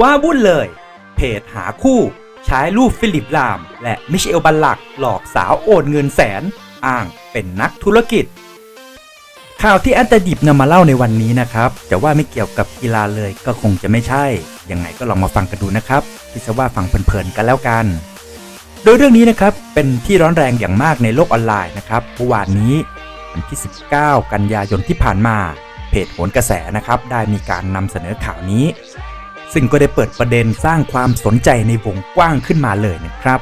ว่าวุ่นเลย เพจหาคู่ ใช้รูปฟิลิปลาม และมิเชลบัลลักหลอกสาวโอนเงินแสน อ้างเป็นนักธุรกิจ ข่าวที่แอนตาดิบนำมาเล่าในวันนี้นะครับจะว่าไม่เกี่ยวกับกีฬาเลยก็คงจะไม่ใช่ ยังไงก็ลองมาฟังกันดูนะครับคิดซะว่าฟังเพลินๆกันแล้วกันโดยเรื่องนี้นะครับเป็นที่ร้อนแรงอย่างมากในโลกออนไลน์นะครับเมื่อวานนี้วันที่ 19 กันยายนที่ผ่านมา เพจโหนกระแสนะครับได้มีการนำเสนอข่าวนี้ ซึ่งก็ได้เปิดประเด็นสร้างความสนใจในวงกว้างขึ้นมาเลยนะครับ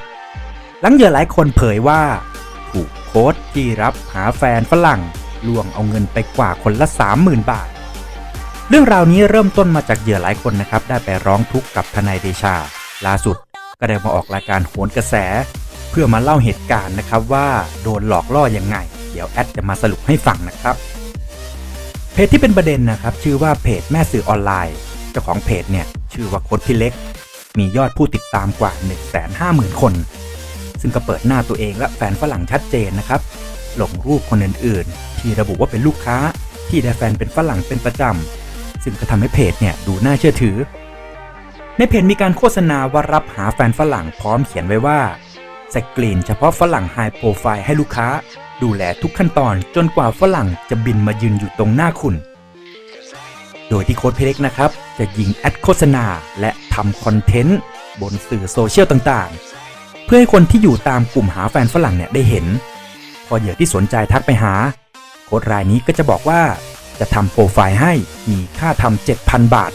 หลังเหยื่อหลายคนเผยว่า ถูกโค้ชที่รับหาแฟนฝรั่งลวงเอาเงินไปกว่าคนละ 30,000 บาท เรื่องราวนี้เริ่มต้นมาจากเหยื่อหลายคนนะครับ ได้ไปร้องทุกข์กับทนายเดชา ล่าสุดก็ได้มาออกรายการโหนกระแส เพื่อมาเล่าเหตุการณ์นะครับว่าโดนหลอกล่อยังไง เดี๋ยวแอดจะมาสรุปให้ฟังนะครับ เพจที่เป็นประเด็นนะครับ ชื่อว่าเพจแม่สื่อออนไลน์ เจ้าของเพจเนี่ยชื่อว่าโค้ดพี่เล็ก มียอดผู้ติดตามกว่า 150,000 คน ซึ่งก็เปิดหน้าตัวเองและแฟนฝรั่งชัดเจนนะครับลงรูปคนอื่นๆ ที่ระบุว่าเป็นลูกค้าที่ได้แฟนเป็นฝรั่งเป็นประจำซึ่งก็ทำให้เพจเนี่ยดูน่าเชื่อถือ ในเพจมีการโฆษณาว่ารับหาแฟนฝรั่งพร้อมเขียนไว้ว่าสกรีนเฉพาะฝรั่งไฮโปรไฟล์ให้ลูกค้า ดูแลทุกขั้นตอนจนกว่าฝรั่งจะบินมายืนอยู่ตรงหน้าคุณ โดยที่โค้ดเพเล็กนะครับ จะยิงแอดโฆษณา และทำคอนเทนต์บนสื่อโซเชียลต่างๆ เพื่อให้คนที่อยู่ตามกลุ่มหาแฟนฝรั่งเนี่ยได้เห็น พอเหยื่อที่สนใจทักไปหา โค้ดรายนี้ก็จะบอกว่าจะทำโปรไฟล์ให้มีค่าทำ7,000 บาท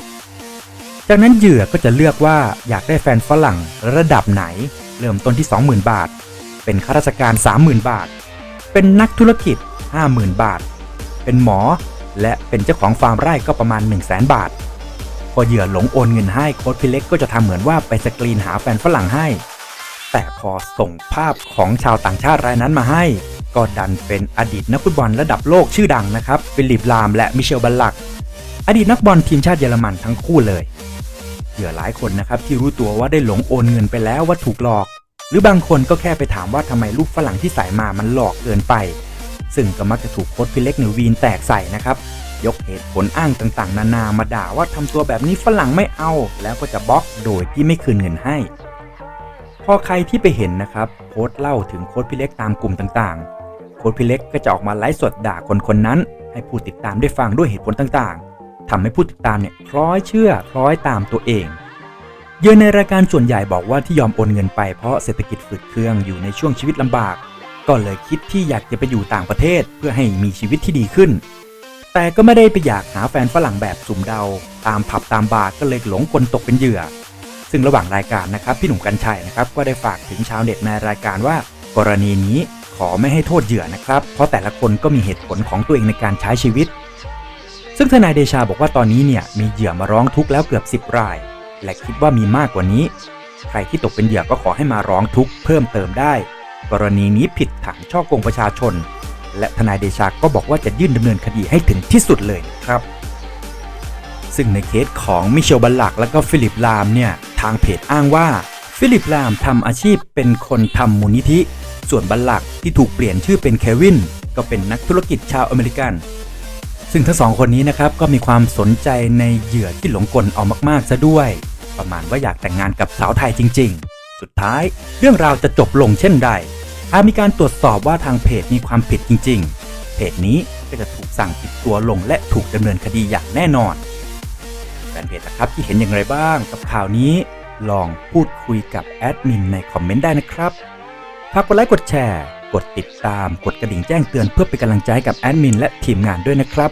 จากนั้นเหยื่อก็จะเลือกว่าอยากได้แฟนฝรั่งระดับไหน เริ่มต้นที่ 20,000 บาท เป็นข้าราชการ 30,000 บาท เป็นนักธุรกิจ 50,000 บาท เป็นหมอ และเป็นเจ้าของฟาร์มไร่ก็ประมาณ 1 0 0 0 0 0บาท พอเหยื่อหลงโอนเงินให้โค้ดพี่เล็กก็จะทำเหมือนว่าไปสกรีนหาแฟนฝรั่งให้ แต่พอส่งภาพของชาวต่างชาติรายนั้นมาให้ ก็ดันเป็นอดีตนักฟุตบอลระดับโลกชื่อดังนะครับฟิลิปลามและมิเชลบัลลัก อดีตนักบอลทีมชาติเยอรมันทั้งคู่เลยเหยื่อหลายคนนะครับที่รู้ตัวว่าได้หลงโอนเงินไปแล้วว่าถูกหลอก หรือบางคนก็แค่ไปถามว่าทำไมลูกฝรั่งที่ใส่มามันหลอกเกินไป ซึ่งก็มักจะถูกโค้ดพี่เล็กหรือวีนแตกใส่นะครับ ยกเหตุผลอ้างต่างๆ นานามาด่าว่าทำตัวแบบนี้ฝรั่งไม่เอา แล้วก็จะบล็อกโดยที่ไม่คืนเงินให้ พอใครที่ไปเห็นนะครับโค้ดเล่าถึงโค้ดพี่เล็กตามกลุ่มต่างๆ โค้ดพี่เล็กก็จะออกมาไลฟ์สดด่าคนคนนั้น ให้ผู้ติดตามได้ฟังด้วยเหตุผลต่างๆทำให้ผู้ติดตามเนี่ยคล้อยเชื่อคล้อยตามตัวเองเยื่อในรายการส่วนใหญ่บอกว่าที่ยอมโอนเงินไปเพราะเศรษฐกิจฝืดเคืองอยู่ในช่วงชีวิตลำบาก ก็เลยคิดที่อยากจะไปอยู่ต่างประเทศเพื่อให้มีชีวิตที่ดีขึ้น แต่ก็ไม่ได้ไปอยากหาแฟนฝรั่งแบบสุ่มเดา ตามผับตามบาร์ก็เลยหลงกลตกเป็นเหยื่อ ซึ่งระหว่างรายการนะครับพี่หนุ่มกัญชัยนะครับก็ได้ฝากถึงชาวเน็ตในรายการว่า กรณีนี้ขอไม่ให้โทษเหยื่อนะครับ เพราะแต่ละคนก็มีเหตุผลของตัวเองในการใช้ชีวิต ซึ่งทนายเดชาบอกว่าตอนนี้เนี่ยมีเหยื่อมาร้องทุกข์แล้วเกือบ 10 ราย และคิดว่ามีมากกว่านี้ ใครที่ตกเป็นเหยื่อก็ขอให้มาร้องทุกข์เพิ่มเติมได้ กรณีนี้ผิดฐานช่อกงประชาชน และทนายเดชาก็บอกว่าจะยื่นดำเนินคดีให้ถึงที่สุดเลยนะครับ ซึ่งในเคสของมิเชลบัลลักและก็ฟิลิปลามเนี่ยทางเพจอ้างว่าฟิลิปลามทำอาชีพเป็นคนทำมูลนิธิ ส่วนบัลลักที่ถูกเปลี่ยนชื่อเป็นเควินก็เป็นนักธุรกิจชาวอเมริกัน ซึ่งทั้งสองคนนี้นะครับก็มีความสนใจในเหยื่อที่หลงกลเอามากๆซะด้วย ประมาณว่าอยากแต่งงานกับสาวไทยจริง ๆ สุดท้ายเรื่องราวจะจบลงเช่นใด หากมีการตรวจสอบว่าทางเพจมีความผิดจริง ๆ เพจนี้ก็จะถูกสั่งปิดตัวลงและถูกดำเนินคดีอย่างแน่นอนแฟนเพจนะครับที่เห็นอย่างไรบ้าง กับข่าวนี้ ลองพูดคุยกับแอดมินในคอมเมนต์ได้นะครับฝากกดไลค์กดแชร์ กดติดตามกดกระดิ่งแจ้งเตือนเพื่อเป็นกำลังใจกับแอดมินและทีมงานด้วยนะครับ